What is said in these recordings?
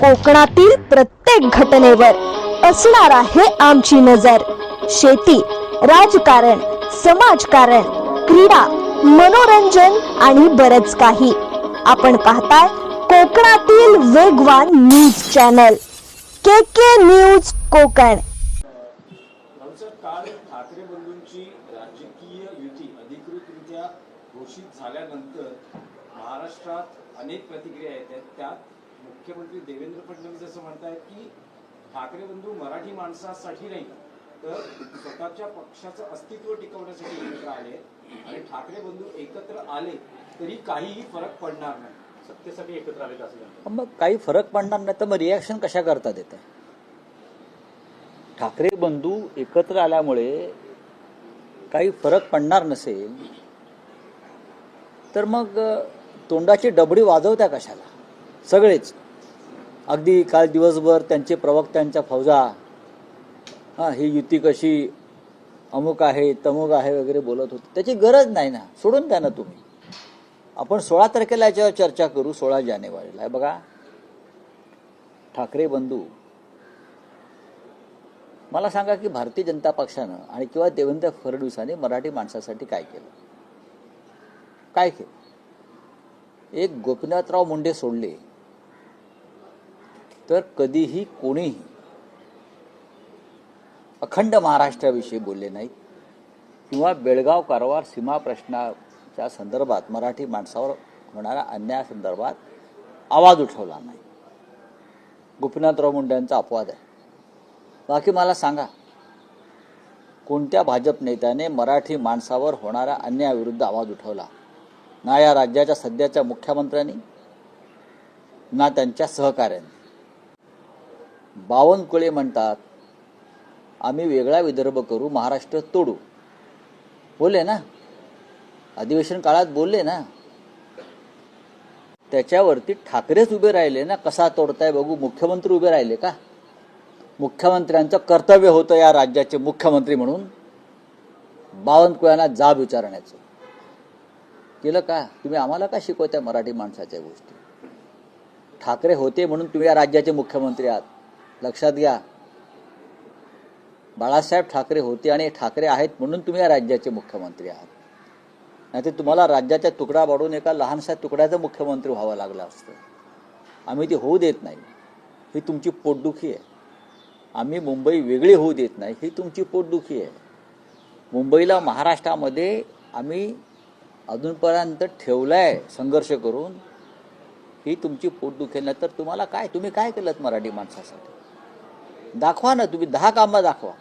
कोकणातील प्रत्येक घटनेवर असणार आहे आमची नजर. शेती राजकारण समाजकारण क्रीडा मनोरंजन आणि बरच काही. आपण पाहताय कोकणातील वेगवान news channel. K K news Konkan. काल ठाकरे बंधूंची राजकीय युती अधिकृतरित्या घोषित झाल्यानंतर महाराष्ट्रात अनेक प्रतिक्रिया येत आहेत. त्यात मुख्यमंत्री देवेंद्र फडणवीस असं म्हणतायत की ठाकरे बंधू मराठी माणसासाठी नाही तर स्वतःच्या पक्षाचं अस्तित्व टिकवण्यासाठी एकत्र आले आणि ठाकरे बंधू एकत्र आले तरी काहीही फरक पडणार नाही. सत्तेसाठी एकत्र आले असं मग काही फरक पडणार नाही तर मग रिॲक्शन कशा करता येते ठाकरे बंधू एकत्र आल्यामुळे काही फरक पडणार नसेल तर मग तोंडाची डबडी वाजवत्या कशाला? सगळेच. अगदी काल दिवसभर त्यांचे प्रवक्त्यांच्या फौजा हां ही युती कशी अमुक आहे तमुक आहे वगैरे बोलत होते. त्याची गरज नाही ना. सोडून द्या ना तुम्ही. आपण सोळा तारखेला याच्यावर चर्चा करू सोळा जानेवारीला. बघा. ठाकरे बंधू मला सांगा की भारतीय जनता पक्षानं आणि किंवा देवेंद्र फडणवीसांनी मराठी माणसासाठी काय केलं? काय केलं? एक गोपीनाथराव मुंडे सोडले. तर कधीही कोणीही अखंड महाराष्ट्राविषयी बोलले नाहीत किंवा बेळगाव कारवार सीमा प्रश्नाच्या संदर्भात मराठी माणसावर होणाऱ्या अन्यायासंदर्भात आवाज उठवला नाही. गोपीनाथराव मुंडे यांचा अपवाद आहे. बाकी मला सांगा कोणत्या भाजप नेत्याने मराठी माणसावर होणाऱ्या अन्यायाविरुद्ध आवाज उठवला? ना या राज्याच्या सध्याच्या मुख्यमंत्र्यांनी ना त्यांच्या सहकाऱ्यांनी. बावनकुळे म्हणतात आम्ही वेगळा विदर्भ करू महाराष्ट्र तोडू. बोलले ना? अधिवेशन काळात बोलले ना? त्याच्यावरती ठाकरेच उभे राहिले ना? कसा तोडताय बघू? मुख्यमंत्री उभे राहिले का? मुख्यमंत्र्यांचं कर्तव्य होतं या राज्याचे मुख्यमंत्री म्हणून. बावनकुळ्यांना जाब विचारण्याचं. केलं का? तुम्ही आम्हाला का शिकवताय मराठी माणसाच्या गोष्टी? ठाकरे होते म्हणून तुम्ही या राज्याचे मुख्यमंत्री आहात. लक्षात घ्या. बाळासाहेब ठाकरे होते आणि ठाकरे आहेत म्हणून तुम्ही या राज्याचे मुख्यमंत्री आहात. नाहीतर तुम्हाला राज्याच्या तुकडा वाढून एका लहानशा तुकड्याचं मुख्यमंत्री व्हावं लागलं असतं. आम्ही ते होऊ देत नाही. ही तुमची पोटदुखी आहे. आम्ही मुंबई वेगळी होऊ देत नाही. ही तुमची पोटदुखी आहे. मुंबईला महाराष्ट्रामध्ये आम्ही अजूनपर्यंत ठेवलं आहे संघर्ष करून. ही तुमची पोटदुखी नाही तर तुम्हाला काय? तुम्ही काय केलं मराठी माणसासाठी? दाखवा ना तुम्ही दहा कामं दाखवा.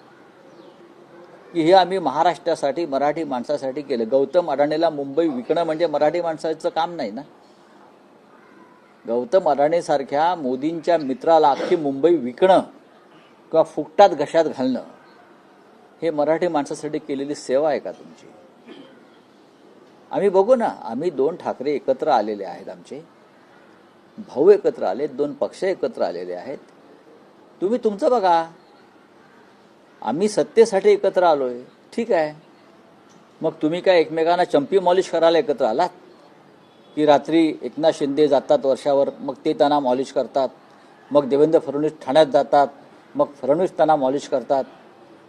की हे आम्ही महाराष्ट्रासाठी मराठी माणसासाठी केलं. गौतम अडाणीला मुंबई विकणं म्हणजे मराठी माणसाचं काम नाही ना? गौतम अडाणीसारख्या मोदींच्या मित्राला अख्खी मुंबई विकणं किंवा फुकटात घशात घालणं हे मराठी माणसासाठी केलेली सेवा आहे का तुमची? आम्ही बघू ना. आम्ही दोन ठाकरे एकत्र आलेले आहेत आमचे. भाऊ एकत्र आले दोन पक्ष एकत्र आलेले आहेत. तुम्ही तुमचं बघा. आम्ही सत्तेसाठी एकत्र आलो आहे ठीक आहे. मग तुम्ही काय एकमेकांना चंपी मॉलिश करायला एकत्र आलात? की रात्री एकनाथ शिंदे जातात वर्षावर मग ते त्यांना मॉलिश करतात. मग देवेंद्र फडणवीस ठाण्यात जातात. मग फडणवीस त्यांना मॉलिश करतात.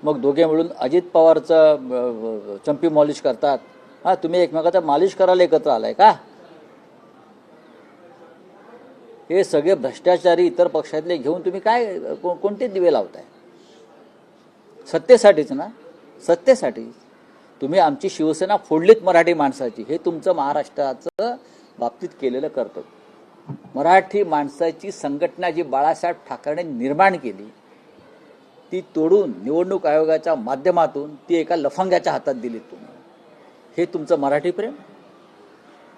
मग दोघे मिळून अजित पवारचं चंपी मॉलिश करतात. हां तुम्ही एकमेकाचा मालिश करायला एकत्र आलाय का? हे सगळे भ्रष्टाचारी इतर पक्षातले घेऊन तुम्ही काय कोणते दिवे लावताय? सत्तेसाठीच ना? सत्तेसाठी. तुम्ही आमची शिवसेना फोडलीत मराठी माणसाची. हे तुमचं महाराष्ट्राचं बाबतीत केलेलं कर्तव्य. मराठी माणसाची संघटना जी बाळासाहेब ठाकरेने निर्माण केली ती तोडून निवडणूक आयोगाच्या माध्यमातून ती एका लफंग्याच्या हातात दिली तुम्ही. हे तुमचं मराठी प्रेम?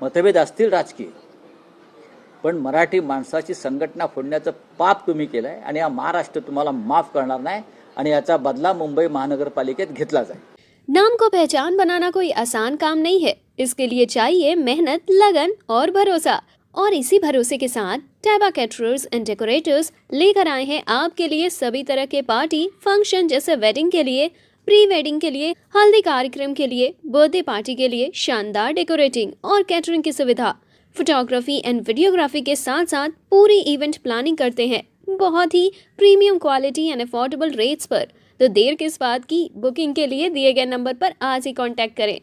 मतभेद असतील राजकीय. पण मराठी माणसाची संघटना फोडण्याचं पाप तुम्ही केलंय आणि हा महाराष्ट्र तुम्हाला माफ़ करणार नाही आणि याचा बदला मुंबई महानगरपालिकेत घेतला जाईल. नाम को पहचान बनाना कोई आसान काम नहीं है। इसके लिए चाहिए मेहनत, लगन और भरोसा। और इसी भरोसे के साथ टैबा कैटरर्स एंड डेकोरेटर्स लेकर आए हैं आपके लिए सभी तरह के पार्टी फ़ंक्शन जैसे वेडिंग के लिए प्री वेडिंग के लिए, हल्दी कार्यक्रम के लिए बर्थडे पार्टी के लिए शानदार डेकोरेटिंग और कैटरिंग की सुविधा। फोटोग्राफी एंड वीडियोग्राफी के साथ साथ पूरी इवेंट प्लानिंग करते हैं, बहुत ही premium quality and affordable rates पर। तो देर किस बात की? बुकिंग के लिए दिए गए नंबर पर आज ही कॉन्टैक्ट करें।